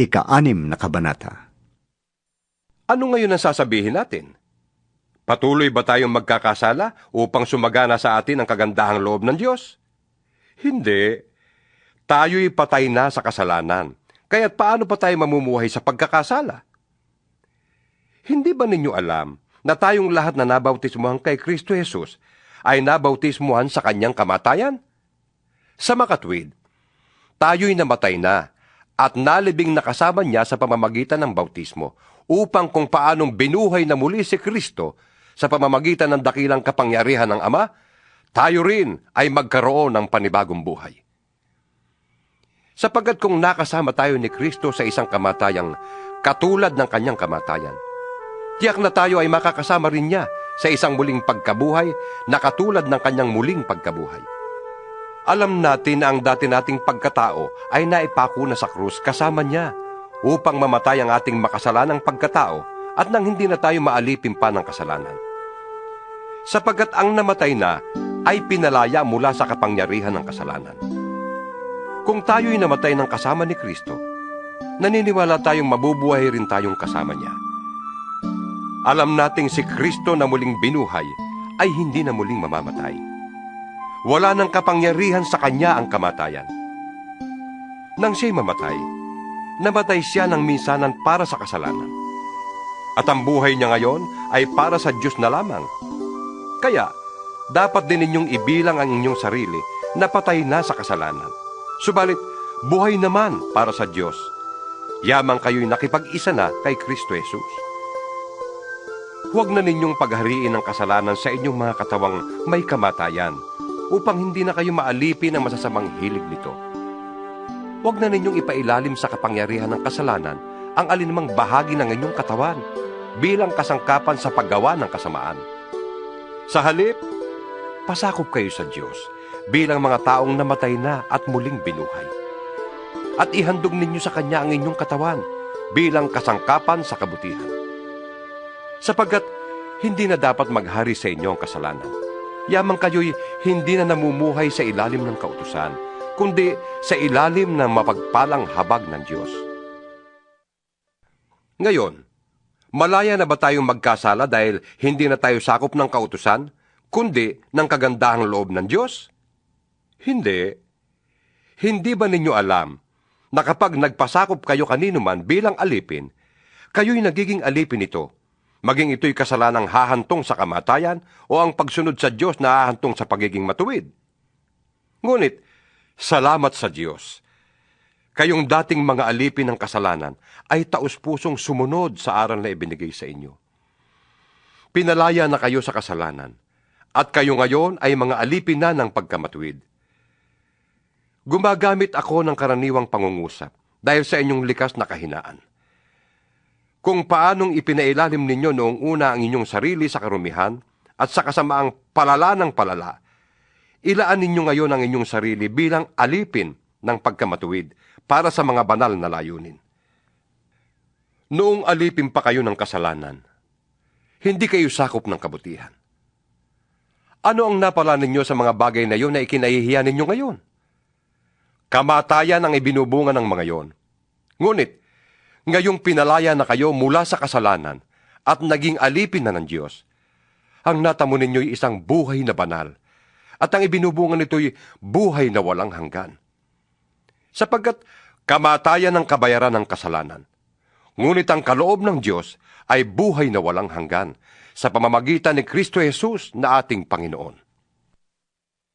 Ika-anim na kabanata. Ano ngayon ang sasabihin natin? Patuloy ba tayong magkakasala upang sumagana sa atin ang kagandahang loob ng Diyos? Hindi. Tayo'y patay na sa kasalanan. Kaya't paano pa tayo mamumuhay sa pagkakasala? Hindi ba ninyo alam na tayong lahat na nabautismuhan kay Kristo Jesus ay nabautismuhan sa kanyang kamatayan? Sa makatwid, tayo'y namatay na at nalibing nakasama niya sa pamamagitan ng bautismo upang kung paanong binuhay na muli si Kristo sa pamamagitan ng dakilang kapangyarihan ng Ama, tayo rin ay magkaroon ng panibagong buhay. Sapagkat kung nakasama tayo ni Kristo sa isang kamatayang katulad ng kanyang kamatayan, tiyak na tayo ay makakasama rin niya sa isang muling pagkabuhay na katulad ng kanyang muling pagkabuhay. Alam natin na ang dati nating pagkatao ay naipako na sa krus kasama niya upang mamatay ang ating makasalanang pagkatao at nang hindi na tayo maalipin pa ng kasalanan. Sapagkat ang namatay na ay pinalaya mula sa kapangyarihan ng kasalanan. Kung tayo'y namatay ng kasama ni Kristo, naniniwala tayong mabubuhay rin tayong kasama niya. Alam nating si Kristo na muling binuhay ay hindi na muling mamamatay. Wala nang kapangyarihan sa kanya ang kamatayan. Nang siya'y mamatay, namatay siya ng minsanan para sa kasalanan. At ang buhay niya ngayon ay para sa Diyos na lamang. Kaya, dapat din ninyong ibilang ang inyong sarili na patay na sa kasalanan. Subalit, buhay naman para sa Diyos. Yamang kayo'y nakipag-isa na kay Kristo Jesus. Huwag na ninyong paghariin ang kasalanan sa inyong mga katawang may kamatayan upang hindi na kayo maalipin ng masasamang hilig nito. Huwag na ninyong ipailalim sa kapangyarihan ng kasalanan ang alinmang bahagi ng inyong katawan bilang kasangkapan sa paggawa ng kasamaan. Sa halip, pasakop kayo sa Diyos bilang mga taong namatay na at muling binuhay. At ihandog ninyo sa Kanya ang inyong katawan bilang kasangkapan sa kabutihan. Sapagkat hindi na dapat maghari sa inyo ang kasalanan. Yamang kayo'y hindi na namumuhay sa ilalim ng kautusan, kundi sa ilalim ng mapagpalang habag ng Diyos. Ngayon, malaya na ba tayong magkasala dahil hindi na tayo sakop ng kautusan, kundi ng kagandahang loob ng Diyos? Hindi. Hindi ba ninyo alam na kapag nagpasakop kayo kanino man bilang alipin, kayo'y nagiging alipin ito, maging ito'y kasalanang hahantong sa kamatayan o ang pagsunod sa Diyos na hahantong sa pagiging matuwid. Ngunit, salamat sa Diyos. Kayong dating mga alipin ng kasalanan ay taus-pusong sumunod sa aral na ibinigay sa inyo. Pinalaya na kayo sa kasalanan, at kayo ngayon ay mga alipin na ng pagkamatuwid. Gumagamit ako ng karaniwang pangungusap dahil sa inyong likas na kahinaan. Kung paanong ipinailalim ninyo noong una ang inyong sarili sa karumihan at sa kasamaang palala ng palala, ilaan ninyo ngayon ang inyong sarili bilang alipin ng pagkamatuwid para sa mga banal na layunin. Noong alipin pa kayo ng kasalanan, hindi kayo sakop ng kabutihan. Ano ang napala ninyo sa mga bagay na yun na ikinahihiya ninyo ngayon? Kamatayan ang ibinubunga ng mga yon. Ngunit, ngayong pinalaya na kayo mula sa kasalanan at naging alipin na ng Diyos, ang natamo ninyo'y isang buhay na banal, at ang ibinubunga nito'y buhay na walang hanggan. Sapagkat kamatayan ang kabayaran ng kasalanan, ngunit ang kaloob ng Diyos ay buhay na walang hanggan sa pamamagitan ni Kristo Jesus na ating Panginoon.